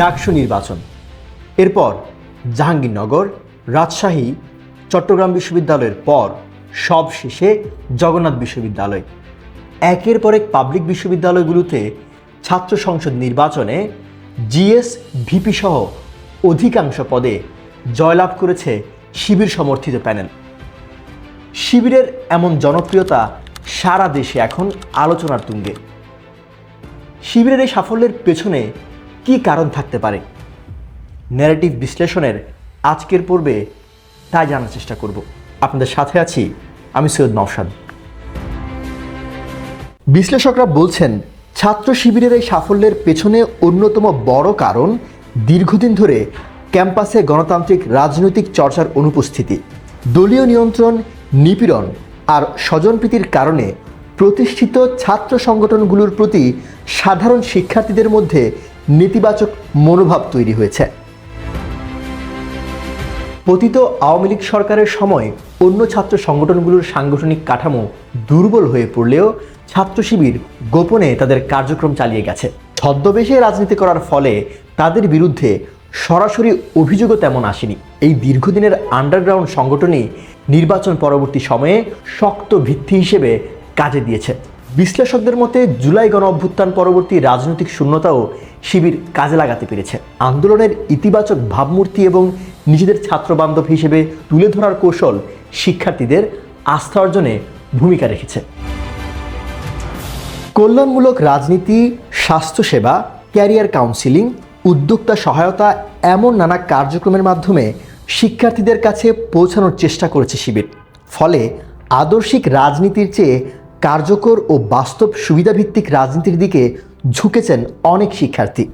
ডাকসু নির্বাচন। এরপর জাহাঙ্গীরনগর, রাজশাহী, চট্টগ্রাম বিশ্ববিদ্যালয়ের পর সব শেষে জগন্নাথ বিশ্ববিদ্যালয়। একের পর এক পাবলিক বিশ্ববিদ্যালয়গুলোতে ছাত্র সংসদ নির্বাচনে জিএস ভিপি সহ অধিকাংশ পদে জয়লাভ করেছে শিবির সমর্থিত প্যানেল। শিবিরের এমন জনপ্রিয়তা সারা দেশে এখন আলোচনার তুঙ্গে। শিবিরের এই সাফল্যের পেছনে কি কারণ থাকতে পারে? ন্যারেটিভ বিশ্লেষণের আজকের পর্বে তাই জানার চেষ্টা করব। আপনাদের সাথে আছি আমি সৈয়দ নওশাদ। বিশ্লেষকরা বলছেন, ছাত্র শিবিরের এই সাফল্যের পেছনে অন্যতম বড় কারণ দীর্ঘদিন ধরে ক্যাম্পাসে গণতান্ত্রিক রাজনৈতিক চর্চার অনুপস্থিতি, দলীয় নিয়ন্ত্রণ, নিপীড়ন আর স্বজনপ্রীতির কারণে প্রতিষ্ঠিত ছাত্র সংগঠনগুলোর প্রতি সাধারণ শিক্ষার্থীদের মধ্যে নেতিবাচক মনোভাব তৈরি হয়েছে। পতিত আওয়ামী লীগ সরকারের সময় অন্য ছাত্র সংগঠনগুলোর সাংগঠনিক কাঠামো দুর্বল হয়ে পড়লেও ছাত্র শিবির গোপনে তাদের কার্যক্রম চালিয়ে গেছে। ছদ্মবেশে রাজনীতি করার ফলে তাদের বিরুদ্ধে সরাসরি অভিযোগও তেমন আসেনি। এই দীর্ঘদিনের আন্ডারগ্রাউন্ড সংগঠনই নির্বাচন পরবর্তী সময়ে শক্ত ভিত্তি হিসেবে কাজে দিয়েছে। বিশ্লেষকদের মতে জুলাই গণ অভ্যুত্থান পরবর্তী রাজনৈতিক শূন্যতাও শিবির কাজে লাগাতে পেরেছে। আন্দোলনের ইতিবাচক ভাবমূর্তি এবং নিজেদের ছাত্রবান্ধব হিসেবে তুলে ধরার কৌশল শিক্ষার্থীদের আস্থা অর্জনে ভূমিকা রেখেছে। কল্যাণমূলক রাজনীতি, স্বাস্থ্যসেবা, ক্যারিয়ার কাউন্সিলিং, উদ্যোক্তা সহায়তা এমন নানা কার্যক্রমের মাধ্যমে শিক্ষার্থীদের কাছে পৌঁছানোর চেষ্টা করেছে শিবির। ফলে আদর্শিক রাজনীতির চেয়ে কার্যকর ও বাস্তব সুবিধাভিত্তিক রাজনীতির দিকে ঝুঁকেছেন অনেক শিক্ষার্থী।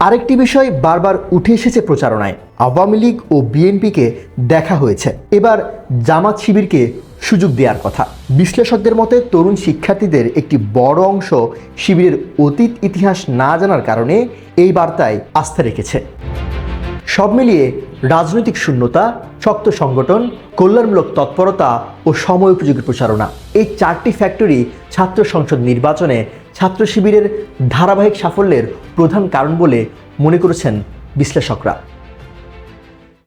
আরেকটি বিষয় বারবার উঠে এসেছে প্রচারণায়, আওয়ামী লীগ ও বিএনপিকে দেখা হয়েছে। এবার জামাত শিবিরকে সুযোগ দেওয়ার কথা। বিশ্লেষকদের মতে, তরুণ শিক্ষার্থীদের একটি বড় অংশ শিবিরের অতীত ইতিহাস না জানার কারণে এই বার্তায় আস্থা রেখেছে। সব মিলিয়ে রাজনৈতিক শূন্যতা, শক্ত সংগঠন, কল্যাণমূলক তৎপরতা ও সময় উপযোগী প্রচারণা। এই চারটি ফ্যাক্টরি ছাত্র সংসদ নির্বাচনে ছাত্র শিবিরের ধারাবাহিক সাফল্যের প্রধান কারণ বলে মনে করেছেন বিশ্লেষকরা।